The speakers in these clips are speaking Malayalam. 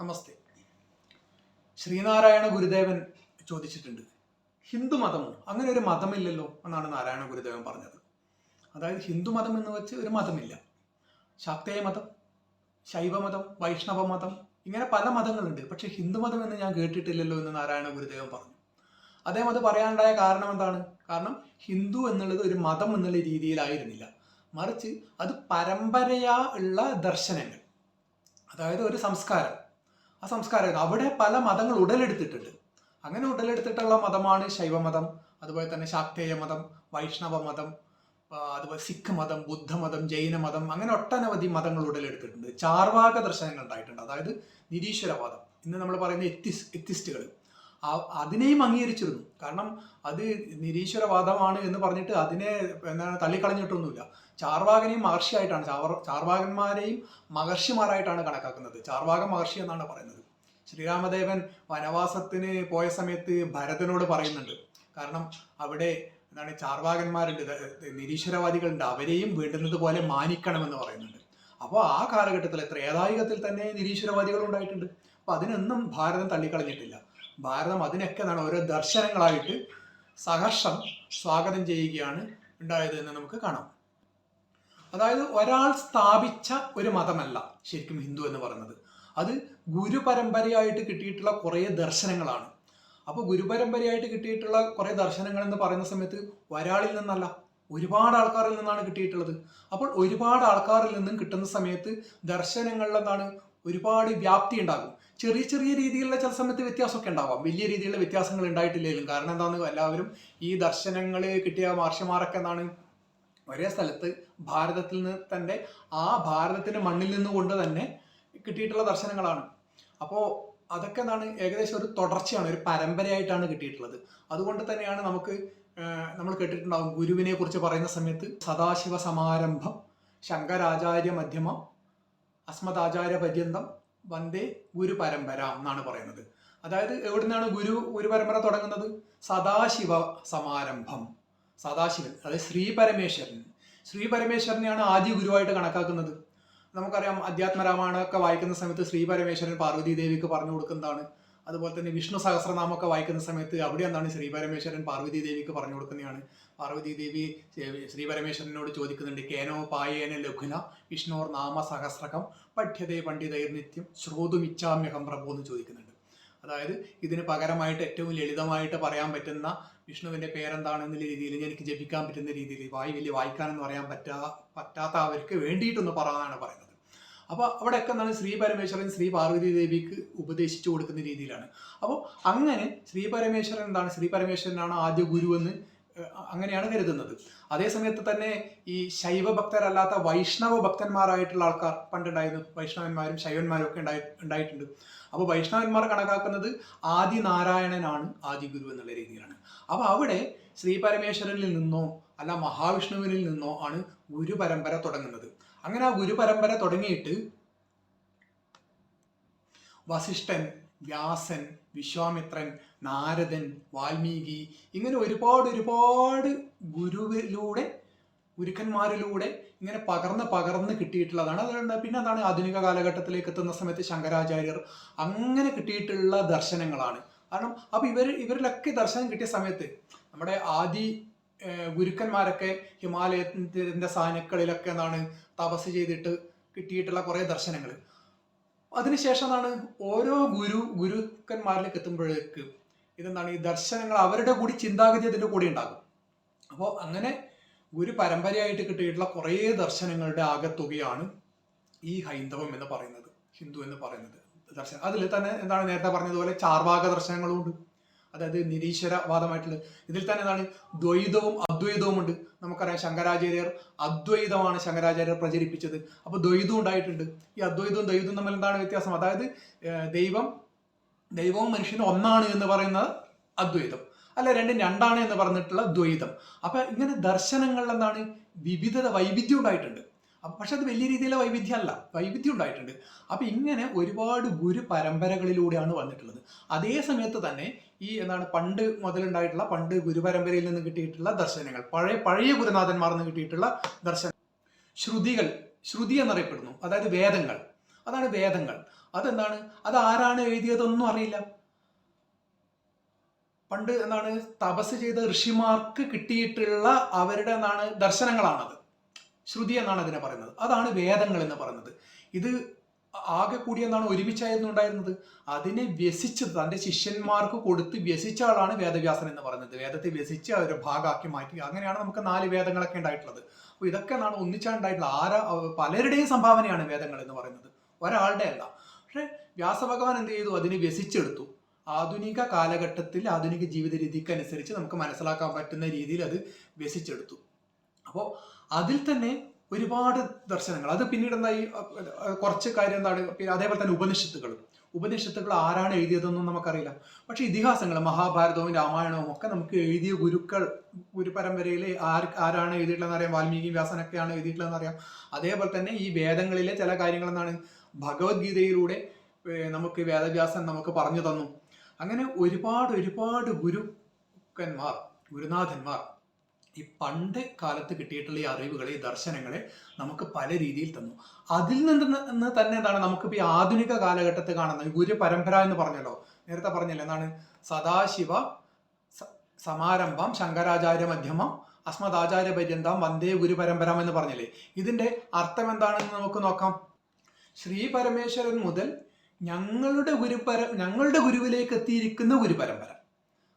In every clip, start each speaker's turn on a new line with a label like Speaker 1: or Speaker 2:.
Speaker 1: നമസ്തേ. ശ്രീനാരായണ ഗുരുദേവൻ ചോദിച്ചിട്ടുണ്ട്. ഹിന്ദു മതമോ അങ്ങനെ ഒരു മതമില്ലല്ലോ എന്നാണ് നാരായണ ഗുരുദേവൻ പറഞ്ഞത്. അതായത് ഹിന്ദു മതം എന്ന് വെച്ച് ഒരു മതമില്ല. ശാക്തേയ മതം ശൈവമതം വൈഷ്ണവ മതം ഇങ്ങനെ പല മതങ്ങളുണ്ട്. പക്ഷെ ഹിന്ദു മതം എന്ന് ഞാൻ കേട്ടിട്ടില്ലല്ലോ എന്ന് നാരായണ ഗുരുദേവൻ പറഞ്ഞു. അദ്ദേഹം അത് പറയാനുണ്ടായ കാരണം എന്താണ്? കാരണം ഹിന്ദു എന്നുള്ളത് ഒരു മതം എന്നുള്ള രീതിയിലായിരുന്നില്ല. മറിച്ച് അത് പരമ്പരയാ ഉള്ള ദർശനങ്ങൾ. അതായത് ഒരു സംസ്കാരം. ആ സംസ്കാരമായിരുന്നു അവിടെ പല മതങ്ങൾ ഉടലെടുത്തിട്ടുണ്ട്. അങ്ങനെ ഉടലെടുത്തിട്ടുള്ള മതമാണ് ശൈവമതം അതുപോലെ തന്നെ ശാക്തേയ മതം വൈഷ്ണവ മതം അതുപോലെ സിഖ് മതം ബുദ്ധമതം ജൈനമതം അങ്ങനെ ഒട്ടനവധി മതങ്ങൾ ഉടലെടുത്തിട്ടുണ്ട്. ചാർവാക ദർശനങ്ങൾ ഉണ്ടായിട്ടുണ്ട്. അതായത് നിരീശ്വരവാദം. ഇന്ന് നമ്മൾ പറയുന്ന എത്തിസ് എത്തിസ്റ്റുകൾ അതിനെയും അംഗീകരിച്ചിരുന്നു. കാരണം അത് നിരീശ്വരവാദമാണ് എന്ന് പറഞ്ഞിട്ട് അതിനെ എന്താണ് തള്ളിക്കളഞ്ഞിട്ടൊന്നുമില്ല. ചാർവാകനെയും മഹർഷിയായിട്ടാണ് ചാവർ ചാർവാകന്മാരെയും മഹർഷിമാരായിട്ടാണ് കണക്കാക്കുന്നത്. ചാർവാക മഹർഷി എന്നാണ് പറയുന്നത്. ശ്രീരാമദേവൻ വനവാസത്തിന് പോയ സമയത്ത് ഭരതനോട് പറയുന്നുണ്ട്. കാരണം അവിടെ എന്താണ് ചാർവാകന്മാരുണ്ട് നിരീശ്വരവാദികളുണ്ട്. അവരെയും വേണ്ടുന്നത് പോലെ മാനിക്കണമെന്ന് പറയുന്നുണ്ട്. അപ്പോൾ ആ കാലഘട്ടത്തിൽ ത്രേതായുഗത്തിൽ തന്നെ നിരീശ്വരവാദികൾ ഉണ്ടായിട്ടുണ്ട്. അപ്പോൾ അതിനൊന്നും ഭാരതം തള്ളിക്കളഞ്ഞിട്ടില്ല. ഭാരതം അതിനൊക്കെ എന്താണ് ഓരോ ദർശനങ്ങളായിട്ട് സഹർഷം സ്വാഗതം ചെയ്യുകയാണ് ഉണ്ടായത് എന്ന് നമുക്ക് കാണാം. അതായത് ഒരാൾ സ്ഥാപിച്ച ഒരു മതമല്ല ശരിക്കും ഹിന്ദു എന്ന് പറയുന്നത്. അത് ഗുരുപരമ്പരയായിട്ട് കിട്ടിയിട്ടുള്ള കുറേ ദർശനങ്ങളാണ്. അപ്പോൾ ഗുരുപരമ്പരയായിട്ട് കിട്ടിയിട്ടുള്ള കുറേ ദർശനങ്ങൾ എന്ന് പറയുന്ന സമയത്ത് ഒരാളിൽ നിന്നല്ല ഒരുപാട് ആൾക്കാരിൽ നിന്നാണ് കിട്ടിയിട്ടുള്ളത്. അപ്പോൾ ഒരുപാട് ആൾക്കാരിൽ നിന്നും കിട്ടുന്ന സമയത്ത് ദർശനങ്ങളിൽ എന്താണ് ഒരുപാട് വ്യാപ്തി ഉണ്ടാകും. ചെറിയ ചെറിയ രീതിയിലുള്ള ചില സമയത്ത് വ്യത്യാസമൊക്കെ ഉണ്ടാവാം. വലിയ രീതിയിലുള്ള വ്യത്യാസങ്ങൾ ഉണ്ടായിട്ടില്ലെങ്കിലും. കാരണം എന്താണെന്ന് എല്ലാവരും ഈ ദർശനങ്ങൾ കിട്ടിയ മാർഷിമാരൊക്കെ എന്താണ്? ഒരേ സ്ഥലത്ത് ഭാരതത്തിൽ നിന്ന് തന്നെ ആ ഭാരതത്തിന്റെ മണ്ണിൽ നിന്നുകൊണ്ട് തന്നെ കിട്ടിയിട്ടുള്ള ദർശനങ്ങളാണ്. അപ്പോൾ അതൊക്കെ എന്താണ്? ഏകദേശം ഒരു തുടർച്ചയാണ് ഒരു പരമ്പരയായിട്ടാണ് കിട്ടിയിട്ടുള്ളത്. അതുകൊണ്ട് തന്നെയാണ് നമുക്ക് നമ്മൾ കേട്ടിട്ടുണ്ടാവും ഗുരുവിനെ കുറിച്ച് പറയുന്ന സമയത്ത് സദാശിവ സമാരംഭം ശങ്കരാചാര്യ മധ്യമം അസ്മദാചാര്യ പര്യന്തം വന്ദേ ഗുരു പരമ്പര എന്നാണ് പറയുന്നത്. അതായത് എവിടുന്നാണ് ഗുരു ഗുരു പരമ്പര തുടങ്ങുന്നത്? സദാശിവ സമാരംഭം. സദാശിവൻ അതായത് ശ്രീ പരമേശ്വരൻ. ശ്രീ പരമേശ്വരനെയാണ് ആദ്യ ഗുരുവായിട്ട് കണക്കാക്കുന്നത്. നമുക്കറിയാം അധ്യാത്മരാമായണമൊക്കെ വായിക്കുന്ന സമയത്ത് ശ്രീ പരമേശ്വരൻ പാർവതി ദേവിക്ക് പറഞ്ഞു കൊടുക്കുന്നതാണ്. അതുപോലെ തന്നെ വിഷ്ണു സഹസ്രനാമൊക്കെ വായിക്കുന്ന സമയത്ത് അവിടെ എന്താണ് ശ്രീ പരമേശ്വരൻ പാർവതി ദേവിക്ക് പറഞ്ഞു കൊടുക്കുന്നതാണ്. പാർവതി ദേവി ശ്രീ പരമേശ്വരനോട് ചോദിക്കുന്നുണ്ട് കേനോ പായേന ലഘുന വിഷ്ണോർ നാമ സഹസ്രകം പഠ്യതേ പണ്ഡിതൈർ നിത്യം ശ്രോതുമിച്ഛാമ്യഹം പ്രഭു എന്ന് ചോദിക്കുന്നുണ്ട്. അതായത് ഇതിന് പകരമായിട്ട് ഏറ്റവും ലളിതമായിട്ട് പറയാൻ പറ്റുന്ന വിഷ്ണുവിന്റെ പേരെന്താണെന്നുള്ള രീതിയിൽ എനിക്ക് ജപിക്കാൻ പറ്റുന്ന രീതിയിൽ വായി വലിയ വായിക്കാനെന്ന് പറയാൻ പറ്റാ പറ്റാത്ത അവർക്ക് വേണ്ടിയിട്ടൊന്ന് പറയാനാണ് പറയുന്നത്. അപ്പോൾ അവിടെയൊക്കെ എന്താണ് ശ്രീ പരമേശ്വരൻ ശ്രീ പാർവതി ദേവിക്ക് ഉപദേശിച്ചു കൊടുക്കുന്ന രീതിയിലാണ്. അപ്പോൾ അങ്ങനെ ശ്രീ പരമേശ്വരൻ എന്താണ് ശ്രീ പരമേശ്വരനാണ് ആദ്യ ഗുരു എന്ന് അങ്ങനെയാണ് കരുതുന്നത്. അതേ സമയത്ത് തന്നെ ഈ ശൈവ ഭക്തരല്ലാത്ത വൈഷ്ണവ ഭക്തന്മാരായിട്ടുള്ള ആൾക്കാർ പണ്ടുണ്ടായിരുന്നു. വൈഷ്ണവന്മാരും ശൈവന്മാരും ഒക്കെ ഉണ്ടായി ഉണ്ടായിട്ടുണ്ട്. അപ്പോൾ വൈഷ്ണവന്മാർ കണക്കാക്കുന്നത് ആദി നാരായണനാണ് ആദി ഗുരു എന്നുള്ള രീതിയിലാണ്. അപ്പോൾ അവിടെ ശ്രീ പരമേശ്വരനിൽ നിന്നോ അല്ല മഹാവിഷ്ണുവിനിൽ നിന്നോ ആണ് ഗുരു പരമ്പര തുടങ്ങുന്നത്. അങ്ങനെ ആ ഗുരുപരമ്പര തുടങ്ങിയിട്ട് വസിഷ്ഠൻ വ്യാസൻ വിശ്വാമിത്രൻ നാരദൻ വാൽമീകി ഇങ്ങനെ ഒരുപാട് ഒരുപാട് ഗുരുവിലൂടെ ഗുരുക്കന്മാരിലൂടെ ഇങ്ങനെ പകർന്ന് പകർന്ന് കിട്ടിയിട്ടുള്ളതാണ്. അതുകൊണ്ട് പിന്നെ എന്താണ് ആധുനിക കാലഘട്ടത്തിലേക്ക് എത്തുന്ന സമയത്ത് ശങ്കരാചാര്യർ അങ്ങനെ കിട്ടിയിട്ടുള്ള ദർശനങ്ങളാണ്. കാരണം അപ്പോൾ ഇവർ ഇവരിലൊക്കെ ദർശനം കിട്ടിയ സമയത്ത് നമ്മുടെ ആദി ഗുരുക്കന്മാരൊക്കെ ഹിമാലയത്തിന്റെ സാനുക്കളിലൊക്കെ എന്താണ് തപസ് ചെയ്തിട്ട് കിട്ടിയിട്ടുള്ള കുറേ ദർശനങ്ങൾ അതിനുശേഷം എന്താണ് ഓരോ ഗുരു ഗുരുക്കന്മാരിലേക്ക് എത്തുമ്പോഴേക്ക് ഇതെന്താണ്? ഈ ദർശനങ്ങൾ അവരുടെ കൂടി ചിന്താഗതി അതിന്റെ കൂടെ ഉണ്ടാകും. അപ്പോൾ അങ്ങനെ ഗുരു പരമ്പരയായിട്ട് കിട്ടിയിട്ടുള്ള കുറേ ദർശനങ്ങളുടെ ആകത്തുകയാണ് ഈ ഹൈന്ദവം എന്ന് പറയുന്നത് ഹിന്ദു എന്ന് പറയുന്നത് ദർശനം. അതിൽ തന്നെ എന്താണ് നേരത്തെ പറഞ്ഞതുപോലെ ചാർവാക ദർശനങ്ങളും ഉണ്ട്. അതായത് നിരീശ്വരവാദമായിട്ടുള്ളത്. ഇതിൽ തന്നെ എന്താണ്? ദ്വൈതവും അദ്വൈതവും ഉണ്ട്. നമുക്കറിയാം ശങ്കരാചാര്യർ അദ്വൈതമാണ് ശങ്കരാചാര്യർ പ്രചരിപ്പിച്ചത്. അപ്പോൾ ദ്വൈതവും ഉണ്ടായിട്ടുണ്ട്. ഈ അദ്വൈതവും ദ്വൈതവും തമ്മിൽ എന്താണ് വ്യത്യാസം? അതായത് ദൈവം ദൈവവും മനുഷ്യനും ഒന്നാണ് എന്ന് പറയുന്നത് അദ്വൈതം. അല്ല രണ്ടും രണ്ടാണ് എന്ന് പറഞ്ഞിട്ടുള്ള ദ്വൈതം. അപ്പൊ ഇങ്ങനെ ദർശനങ്ങളിൽ എന്താണ്? വിവിധ വൈവിധ്യം ഉണ്ടായിട്ടുണ്ട്. പക്ഷെ അത് വലിയ രീതിയിലെ വൈവിധ്യമല്ല. വൈവിധ്യം ഉണ്ടായിട്ടുണ്ട്. അപ്പൊ ഇങ്ങനെ ഒരുപാട് ഗുരു പരമ്പരകളിലൂടെയാണ് വന്നിട്ടുള്ളത്. അതേ സമയത്ത് തന്നെ ഈ എന്താണ് പണ്ട് മുതലുണ്ടായിട്ടുള്ള പണ്ട് ഗുരുപരമ്പരയിൽ നിന്ന് കിട്ടിയിട്ടുള്ള ദർശനങ്ങൾ പഴയ പഴയ ഗുരുനാഥന്മാർ നിന്ന് കിട്ടിയിട്ടുള്ള ദർശനം ശ്രുതികൾ ശ്രുതി എന്നറിയപ്പെടുന്നു. അതായത് വേദങ്ങൾ. അതാണ് വേദങ്ങൾ. അതെന്താണ്? അത് ആരാണ് എഴുതിയതൊന്നും അറിയില്ല. പണ്ട് എന്താണ്? തപസ് ചെയ്ത ഋഷിമാർക്ക് കിട്ടിയിട്ടുള്ള അവരുടെ എന്താണ് ദർശനങ്ങളാണത്. ശ്രുതി എന്നാണ് അതിനെ പറയുന്നത്. അതാണ് വേദങ്ങൾ എന്ന് പറയുന്നത്. ഇത് ആകെ കൂടി എന്നാണ് ഒരുമിച്ചായിരുന്നു ഉണ്ടായിരുന്നത്? അതിനെ വ്യസിച്ചത് തന്റെ ശിഷ്യന്മാർക്ക് കൊടുത്ത് വ്യസിച്ച ആളാണ് വേദവ്യാസൻ എന്ന് പറയുന്നത്. വേദത്തെ വ്യസിച്ച് ഒരു ഭാഗമാക്കി മാറ്റി. അങ്ങനെയാണ് നമുക്ക് നാല് വേദങ്ങളൊക്കെ ഉണ്ടായിട്ടുള്ളത്. അപ്പോൾ ഇതൊക്കെ എന്നാണ് ഒന്നിച്ചാണ് ഉണ്ടായിട്ടുള്ളത്. ആരാ പലരുടെയും സംഭാവനയാണ് വേദങ്ങൾ എന്ന് പറയുന്നത്. ഒരാളുടെ അല്ല. പക്ഷെ വ്യാസഭഗവാൻ എന്ത് ചെയ്തു? അതിനെ വ്യസിച്ചെടുത്തു. ആധുനിക കാലഘട്ടത്തിൽ ആധുനിക ജീവിത രീതിക്ക് അനുസരിച്ച് നമുക്ക് മനസ്സിലാക്കാൻ പറ്റുന്ന രീതിയിൽ അത് വ്യസിച്ചെടുത്തു. അപ്പോൾ അതിൽ തന്നെ ഒരുപാട് ദർശനങ്ങൾ. അത് പിന്നീട് എന്തായി? കുറച്ച് കാര്യം എന്താണ്? പിന്നെ അതേപോലെ തന്നെ ഉപനിഷത്തുകൾ. ഉപനിഷത്തുകൾ ആരാണ് എഴുതിയതെന്നും നമുക്കറിയില്ല. പക്ഷെ ഇതിഹാസങ്ങൾ മഹാഭാരതവും രാമായണവും ഒക്കെ നമുക്ക് എഴുതിയ ഗുരുക്കൾ ഗുരു പരമ്പരയിലെ ആർ ആരാണ് എഴുതിയിട്ടുള്ളതെന്ന് അറിയാം? വാൽമീകി വ്യാസനൊക്കെയാണ് എഴുതിയിട്ടുള്ളതെന്ന് അറിയാം. അതേപോലെ തന്നെ ഈ വേദങ്ങളിലെ ചില കാര്യങ്ങൾ എന്താണ്? ഭഗവത്ഗീതയിലൂടെ നമുക്ക് വേദവ്യാസൻ നമുക്ക് പറഞ്ഞു തന്നു. അങ്ങനെ ഒരുപാട് ഒരുപാട് ഗുരുക്കന്മാർ ഗുരുനാഥന്മാർ ഈ പണ്ട് കാലത്ത് കിട്ടിയിട്ടുള്ള ഈ അറിവുകളെ ഈ ദർശനങ്ങളെ നമുക്ക് പല രീതിയിൽ തന്നു. അതിൽ നിന്ന് തന്നെ എന്താണ് നമുക്കിപ്പോൾ ഈ ആധുനിക കാലഘട്ടത്തിൽ കാണുന്ന ഗുരു പരമ്പര എന്ന് പറഞ്ഞല്ലോ. നേരത്തെ പറഞ്ഞല്ലോ എന്താണ്? സദാശിവ സമാരംഭം ശങ്കരാചാര്യ മധ്യമം അസ്മദാചാര്യ പര്യന്തം വന്ദേ ഗുരു പരമ്പരം എന്ന് പറഞ്ഞില്ലേ. ഇതിന്റെ അർത്ഥം എന്താണെന്ന് നമുക്ക് നോക്കാം. ശ്രീ പരമേശ്വരൻ മുതൽ ഞങ്ങളുടെ ഗുരുപര ഞങ്ങളുടെ ഗുരുവിലേക്ക് എത്തിയിരിക്കുന്ന ഗുരുപരമ്പര.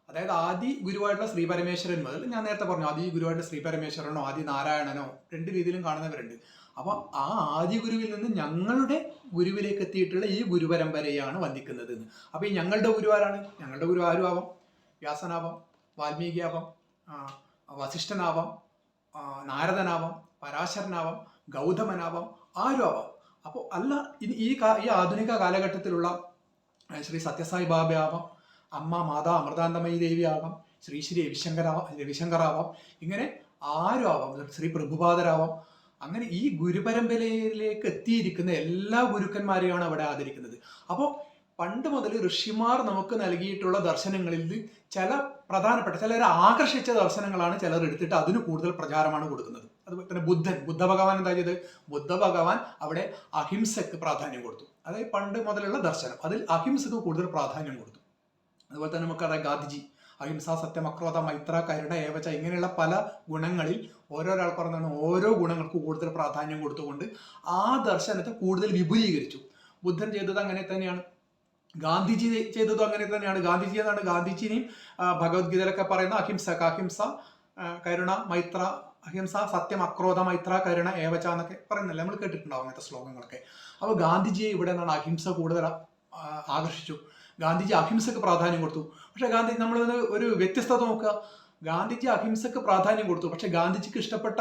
Speaker 1: അതായത് ആദി ഗുരുവായിട്ടുള്ള ശ്രീ പരമേശ്വരൻ മുതൽ ഞാൻ നേരത്തെ പറഞ്ഞു ആദി ഗുരുവായിട്ടുള്ള ശ്രീ പരമേശ്വരനോ ആദി നാരായണനോ രണ്ട് രീതിയിലും കാണുന്നവരുണ്ട്. അപ്പൊ ആ ആദി ഗുരുവിൽ നിന്ന് ഞങ്ങളുടെ ഗുരുവിലേക്ക് എത്തിയിട്ടുള്ള ഈ ഗുരുപരമ്പരയാണ് വന്ദിക്കുന്നത് എന്ന് അപ്പൊ ഈ ഞങ്ങളുടെ ഗുരു ആരാണ്? ഞങ്ങളുടെ ഗുരു ആരും ആവാം? വ്യാസനാവാം വാൽമീകിയാവാം വസിഷ്ഠനാവാം നാരദനാവാം പരാശരനാവാം ഗൗതമനാവാം ആരും ആവാം? അപ്പോൾ അല്ല ഈ ഈ ആധുനിക കാലഘട്ടത്തിലുള്ള ശ്രീ സത്യസായി ബാബയാവാം അമ്മ മാതാ അമൃതാന്തമയി ദേവി ആവാം ശ്രീ ശ്രീ രവിശങ്കരാവാം രവിശങ്കറാവാം ഇങ്ങനെ ആരും ആവാം ശ്രീ പ്രഭുപാദരാവാം. അങ്ങനെ ഈ ഗുരുപരമ്പരയിലേക്ക് എത്തിയിരിക്കുന്ന എല്ലാ ഗുരുക്കന്മാരെയാണ് അവിടെ ആദരിക്കുന്നത്. അപ്പോൾ പണ്ട് മുതൽ ഋഷിമാർ നമുക്ക് നൽകിയിട്ടുള്ള ദർശനങ്ങളിൽ ചില പ്രധാനപ്പെട്ട ചിലരെ ആകർഷിച്ച ദർശനങ്ങളാണ് ചിലർ എടുത്തിട്ട് അതിന് കൂടുതൽ പ്രചാരമാണ് കൊടുക്കുന്നത്. അതുപോലെ തന്നെ ബുദ്ധൻ ബുദ്ധ ഭഗവാൻ എന്താ ചെയ്ത് ബുദ്ധ ഭഗവാൻ അവിടെ അഹിംസക്ക് പ്രാധാന്യം കൊടുത്തു. അതായത് പണ്ട് മുതലുള്ള ദർശനം അതിൽ അഹിംസക്ക് കൂടുതൽ പ്രാധാന്യം കൊടുത്തു. അതുപോലെ തന്നെ നമുക്കറിയാം ഗാന്ധിജി അഹിംസ സത്യം അക്രോധ മൈത്ര കരുണ ഏവച്ച ഇങ്ങനെയുള്ള പല ഗുണങ്ങളിൽ ഓരോരാൾക്ക് പറഞ്ഞാണ് ഓരോ ഗുണങ്ങൾക്ക് കൂടുതൽ പ്രാധാന്യം കൊടുത്തുകൊണ്ട് ആ ദർശനത്തെ കൂടുതൽ വിപുലീകരിച്ചു. ബുദ്ധൻ ചെയ്തത് അങ്ങനെ തന്നെയാണ്. ഗാന്ധിജി ചെയ്തതും അങ്ങനെ തന്നെയാണ്. ഗാന്ധിജി എന്നാണ് ഗാന്ധിജിനെയും ഭഗവത്ഗീതയിലൊക്കെ പറയുന്ന അഹിംസ അഹിംസ കരുണ മൈത്ര അഹിംസ സത്യം അക്രോധ മൈത്ര കരുണ ഏവച്ച എന്നൊക്കെ പറയുന്നില്ല നമ്മൾ കേട്ടിട്ടുണ്ടാവും അങ്ങനത്തെ ശ്ലോകങ്ങളൊക്കെ. അപ്പോൾ ഗാന്ധിജിയെ ഇവിടെ നിന്നാണ് അഹിംസ കൂടുതൽ ആകർഷിച്ചു. ഗാന്ധിജി അഹിംസക്ക് പ്രാധാന്യം കൊടുത്തു. പക്ഷെ ഗാന്ധി നമ്മൾ ഒരു വ്യത്യസ്തത നോക്കുക. ഗാന്ധിജി അഹിംസക്ക് പ്രാധാന്യം കൊടുത്തു. പക്ഷെ ഗാന്ധിജിക്ക് ഇഷ്ടപ്പെട്ട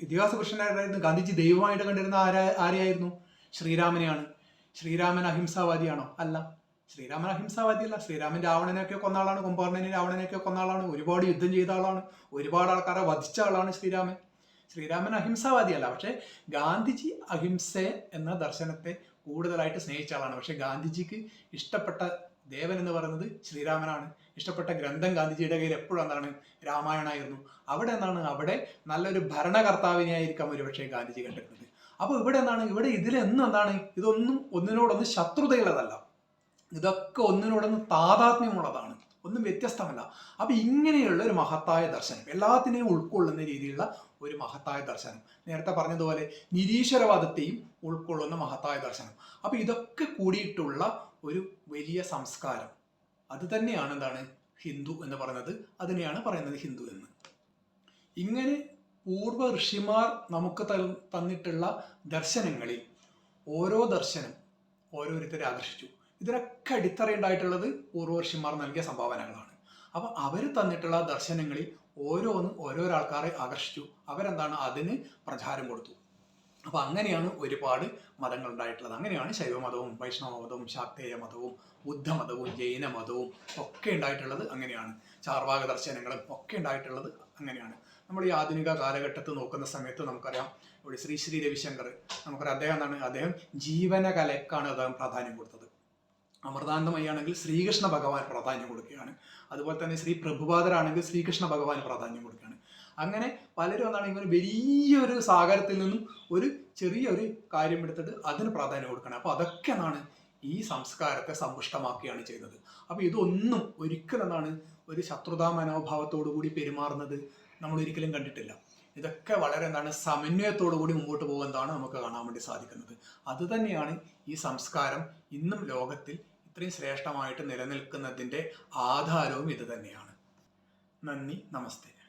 Speaker 1: ഇതിഹാസ പുരുഷനായിരുന്നു ഗാന്ധിജി. ദൈവമായിട്ട് കണ്ടിരുന്ന ആരാ ആരെയായിരുന്നു? ശ്രീരാമനെയാണ്. ശ്രീരാമൻ അഹിംസാവാദിയാണോ? അല്ല. ശ്രീരാമൻ അഹിംസാവാദിയല്ല. ശ്രീരാമൻ രാവണനെയൊക്കെ കൊന്ന ആളാണ്. കുംഭകർണനെ രാവണനെയൊക്കെ കൊന്ന ആളാണ്. ഒരുപാട് യുദ്ധം ചെയ്ത ആളാണ്. ഒരുപാട് ആൾക്കാരെ വധിച്ച ആളാണ് ശ്രീരാമൻ. ശ്രീരാമൻ അഹിംസാവാദിയല്ല. പക്ഷെ ഗാന്ധിജി അഹിംസ എന്ന ദർശനത്തെ കൂടുതലായിട്ട് സ്നേഹിച്ച ആളാണ്. പക്ഷെ ഗാന്ധിജിക്ക് ഇഷ്ടപ്പെട്ട ദേവൻ എന്ന് പറയുന്നത് ശ്രീരാമനാണ്. ഇഷ്ടപ്പെട്ട ഗ്രന്ഥം ഗാന്ധിജിയുടെ കയ്യിൽ എപ്പോഴും എന്താണ് രാമായണമായിരുന്നു അവിടെ എന്താണ്? അവിടെ നല്ലൊരു ഭരണകർത്താവിനെ ആയിരിക്കാം ഒരുപക്ഷെ ഗാന്ധിജി കണ്ടിരുന്നത്. അപ്പോൾ ഇവിടെ എന്താണ്? ഇവിടെ ഇതിലെന്നും എന്താണ്? ഇതൊന്നും ഒന്നിനോടൊന്ന് ശത്രുതയുള്ളതല്ല. ഇതൊക്കെ ഒന്നിനോടൊന്ന് താതാത്മ്യമുള്ളതാണ്. ഒന്നും വ്യത്യസ്തമല്ല. അപ്പൊ ഇങ്ങനെയുള്ള ഒരു മഹത്തായ ദർശനം എല്ലാത്തിനെയും ഉൾക്കൊള്ളുന്ന രീതിയിലുള്ള ഒരു മഹത്തായ ദർശനം. നേരത്തെ പറഞ്ഞതുപോലെ നിരീശ്വരവാദത്തെയും ഉൾക്കൊള്ളുന്ന മഹത്തായ ദർശനം. അപ്പൊ ഇതൊക്കെ കൂടിയിട്ടുള്ള ഒരു വലിയ സംസ്കാരം. അത് തന്നെയാണ് എന്താണ്? ഹിന്ദു എന്ന് പറയുന്നത്. അതിനെയാണ് പറയുന്നത് ഹിന്ദു എന്ന്. ഇങ്ങനെ പൂർവ ഋഷിമാർ നമുക്ക് തന്നിട്ടുള്ള ദർശനങ്ങളിൽ ഓരോ ദർശനം ഓരോരുത്തരെ ആകർഷിച്ചു. ഇതിനൊക്കെ അടിത്തറയുണ്ടായിട്ടുള്ളത് പൂർവ ഋഷിമാർ നൽകിയ സംഭാവനകളാണ്. അപ്പൊ അവർ തന്നിട്ടുള്ള ദർശനങ്ങളിൽ ഓരോന്നും ഓരോരോ ആൾക്കാരെ ആകർഷിച്ചു. അവരെന്താണ്? അതിന് പ്രചാരം കൊടുത്തു. അപ്പൊ അങ്ങനെയാണ് ഒരുപാട് മതങ്ങൾ ഉണ്ടായിട്ടുള്ളത് അങ്ങനെയാണ് ശൈവമതവും വൈഷ്ണവ മതവും ശാക്തേയ മതവും ബുദ്ധമതവും ജൈന മതവും ഒക്കെ ഉണ്ടായിട്ടുള്ളത് അങ്ങനെയാണ്. ചാർവാക ദർശനങ്ങളും ഒക്കെ ഉണ്ടായിട്ടുള്ളത് അങ്ങനെയാണ്. നമ്മൾ ഈ ആധുനിക കാലഘട്ടത്ത് നോക്കുന്ന സമയത്ത് നമുക്കറിയാം ഇവിടെ ശ്രീ ശ്രീ രവിശങ്കർ നമുക്കറിയാം അദ്ദേഹം എന്താണ്? അദ്ദേഹം ജീവന കലക്കാണ് അദ്ദേഹം പ്രാധാന്യം കൊടുത്തത്. അമൃതാനന്ദമയാണെങ്കിൽ ശ്രീകൃഷ്ണ ഭഗവാൻ പ്രാധാന്യം കൊടുക്കുകയാണ്. അതുപോലെ തന്നെ ശ്രീ പ്രഭുപാദരാണെങ്കിൽ ശ്രീകൃഷ്ണ ഭഗവാൻ പ്രാധാന്യം കൊടുക്കുകയാണ്. അങ്ങനെ പലരും എന്താണ് ഇങ്ങനെ വലിയൊരു സാഗരത്തിൽ നിന്നും ഒരു ചെറിയൊരു കാര്യം എടുത്തിട്ട് അതിന് പ്രാധാന്യം കൊടുക്കണം അപ്പോൾ അതൊക്കെ എന്നാണ് ഈ സംസ്കാരത്തെ സമ്പുഷ്ടമാക്കുകയാണ് ചെയ്തത്. അപ്പോൾ ഇതൊന്നും ഒരിക്കലും എന്താണ് ഒരു ശത്രുതാ മനോഭാവത്തോടു കൂടി പെരുമാറുന്നത് നമ്മൾ ഒരിക്കലും കണ്ടിട്ടില്ല. ഇതൊക്കെ വളരെ എന്താണ് സമന്വയത്തോടു കൂടി മുമ്പോട്ട് പോകുന്നതാണ് നമുക്ക് കാണാൻ വേണ്ടി സാധിക്കുന്നത്. അതുതന്നെയാണ് ഈ സംസ്കാരം ഇന്നും ലോകത്തിൽ ഇത്രയും ശ്രേഷ്ഠമായിട്ട് നിലനിൽക്കുന്നതിന്റെ ആധാരവും ഇത് തന്നെയാണ്. നന്ദി നമസ്തേ.